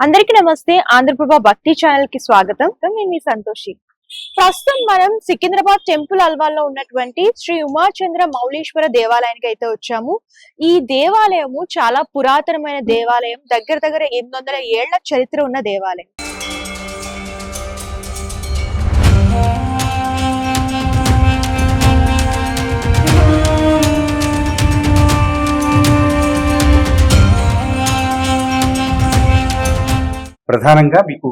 అందరికీ నమస్తే. ఆంధ్రప్రభ భక్తి ఛానల్కి స్వాగతం నేను మీ సంతోషి. ప్రస్తుతం మనం సికింద్రాబాద్ టెంపుల్ అల్వాల్లో ఉన్నటువంటి శ్రీ ఉమాచంద్ర మౌళీశ్వర దేవాలయానికి అయితే వచ్చాము. ఈ దేవాలయము చాలా పురాతనమైన దేవాలయం. దగ్గర దగ్గర ఎనిమిది వందల ఏళ్ళ చరిత్ర ఉన్న దేవాలయం. ప్రధానంగా మీకు.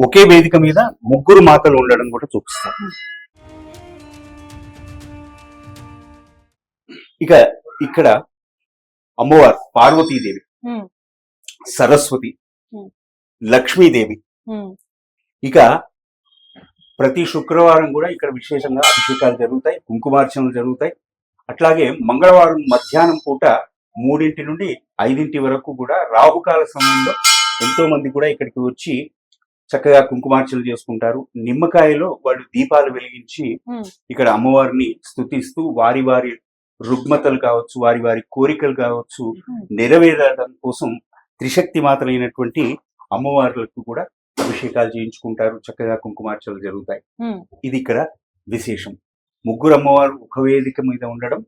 ఒకే వేదిక మీద ముగ్గురు మాతలు ఉండడం కూడా చూపిస్తాం. ఇక ఇక్కడ అమ్మవారు పార్వతీదేవి. సరస్వతి. లక్ష్మీదేవి ఇక ప్రతి శుక్రవారం కూడా ఇక్కడ విశేషంగా అభిషేకాలు జరుగుతాయి కుంకుమార్చనలు జరుగుతాయి అట్లాగే మంగళవారం మధ్యాహ్నం పూట మూడింటి నుండి ఐదింటి వరకు కూడా రాహుకాల సమయంలో ఎంతో మంది కూడా ఇక్కడికి వచ్చి చక్కగా కుంకుమార్చనలు చేసుకుంటారు. నిమ్మకాయలో వాళ్ళు దీపాలు వెలిగించి. ఇక్కడ అమ్మవారిని స్తుతిస్తూ వారి వారి రుగ్మతలు కావచ్చు వారి వారి కోరికలు కావచ్చు. నెరవేరడం కోసం త్రిశక్తి మాతలైనటువంటి అమ్మవార్లకు కూడా అభిషేకాలు చేయించుకుంటారు. చక్కగా కుంకుమార్చనలు జరుగుతాయి. ఇది ఇక్కడ విశేషం. ముగ్గురు అమ్మవారు ఒక వేదిక మీద ఉండడం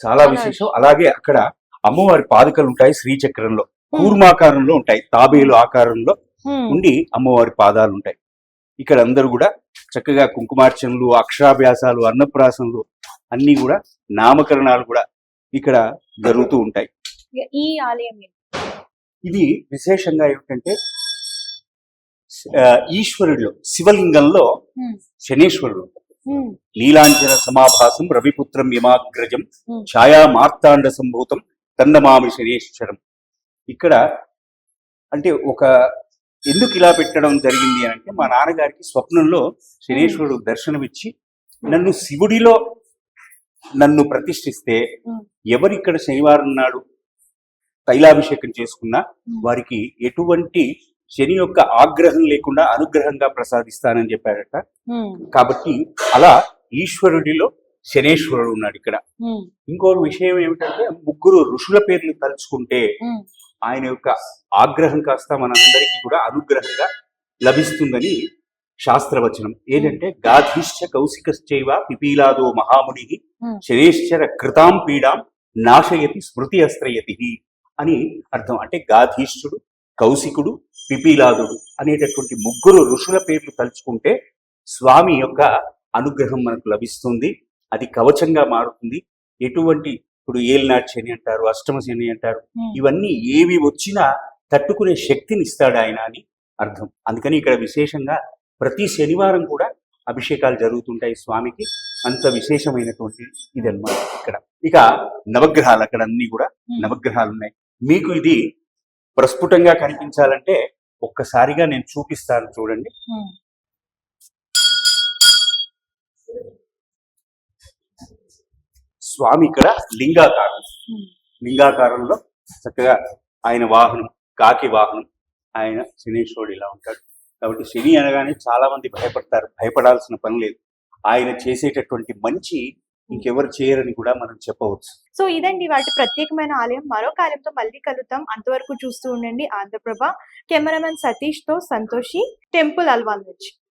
చాలా చాలా విశేషం. అలాగే అక్కడ అమ్మవారి పాదుకలు ఉంటాయి శ్రీచక్రంలో. కూర్మాకారంలో ఉంటాయి తాబేలు ఆకారంలో ఉండి అమ్మవారి పాదాలు ఉంటాయి ఇక్కడ అందరూ కూడా చక్కగా కుంకుమార్చనలు అక్షరాభ్యాసాలు అన్నప్రాసనలు అన్ని కూడా నామకరణాలు కూడా ఇక్కడ జరుగుతూ ఉంటాయి ఈ ఆలయం? ఇది విశేషంగా ఏమిటంటే ఆ, ఈశ్వరుడిలో శివలింగంలో. శనేశ్వరుడు. నీలాంజన సమాభాసం రవిపుత్రం యమాగ్రజం. ఛాయా మార్తాండ సంభూతం తన్నమామి శనేశ్వరం ఇక్కడ అంటే ఒక ఎందుకు ఇలా పెట్టడం జరిగింది అని అంటే మా నాన్నగారికి స్వప్నంలో శనేశ్వరుడు దర్శనమిచ్చి నన్ను శివుడిలో నన్ను ప్రతిష్ఠిస్తే. ఎవరిక్కడ శనివారం నాడు తైలాభిషేకం చేసుకున్నా. వారికి ఎటువంటి శని యొక్క ఆగ్రహం లేకుండా అనుగ్రహంగా ప్రసాదిస్తానని చెప్పాడట Hmm. కాబట్టి అలా ఈశ్వరుడిలో శనేశ్వరుడు ఉన్నాడు ఇక్కడ. ఇంకో విషయం ఏమిటంటే ముగ్గురు ఋషుల పేర్లు తలుచుకుంటే. ఆయన యొక్క ఆగ్రహం కాస్త మనందరికీ కూడా అనుగ్రహంగా లభిస్తుందని శాస్త్రవచనం. ఏంటంటే గాధిశ్చ కౌశికశ్చైవ పిపీలాదో మహాముని. శనేశ్వర కృతాం పీడాం నాశయతి స్మృతి అస్త్రయతి అని అర్థం. అంటే గాధీష్ఠుడు కౌశికుడు పిపీలాదుడు అనేటటువంటి ముగ్గురు ఋషుల పేర్లు తలుచుకుంటే స్వామి యొక్క అనుగ్రహం మనకు లభిస్తుంది. అది కవచంగా మారుతుంది. ఎటువంటి ఇప్పుడు ఏలినాటి శని అంటారు అష్టమ శని అంటారు. ఇవన్నీ ఏవి వచ్చినా తట్టుకునే శక్తిని ఇస్తాడు ఆయన అని అర్థం. అందుకని ఇక్కడ విశేషంగా ప్రతి శనివారం కూడా అభిషేకాలు జరుగుతుంటాయి స్వామికి. అంత విశేషమైనటువంటి ఇదన్నమాట ఇక్కడ. ఇక నవగ్రహాలు అక్కడ అన్ని కూడా. నవగ్రహాలు ఉన్నాయి. మీకు ఇది ప్రస్ఫుటంగా కనిపించాలంటే ఒక్కసారిగా నేను చూపిస్తాను చూడండి. స్వామి ఇక్కడ లింగాకారం. లింగాకారంలో చక్కగా ఆయన వాహనం కాకి వాహనం ఆయన శనీశ్వరుడు ఇలా ఉంటాడు. కాబట్టి శని అనగానే చాలా మంది భయపడతారు. భయపడాల్సిన పని లేదు. ఆయన చేసేటటువంటి మంచి ఇంకెవరు చేయరని కూడా మనం చెప్పవచ్చు. సో ఇదండి వాటి ప్రత్యేకమైన ఆలయం. మరొక ఆలయంతో మళ్ళీ కలుద్దాం. అంతవరకు చూస్తూ ఉండండి ఆంధ్రప్రభ. కెమెరామెన్ సతీష్తో సంతోషి. టెంపుల్ అల్వాల్ నుంచి.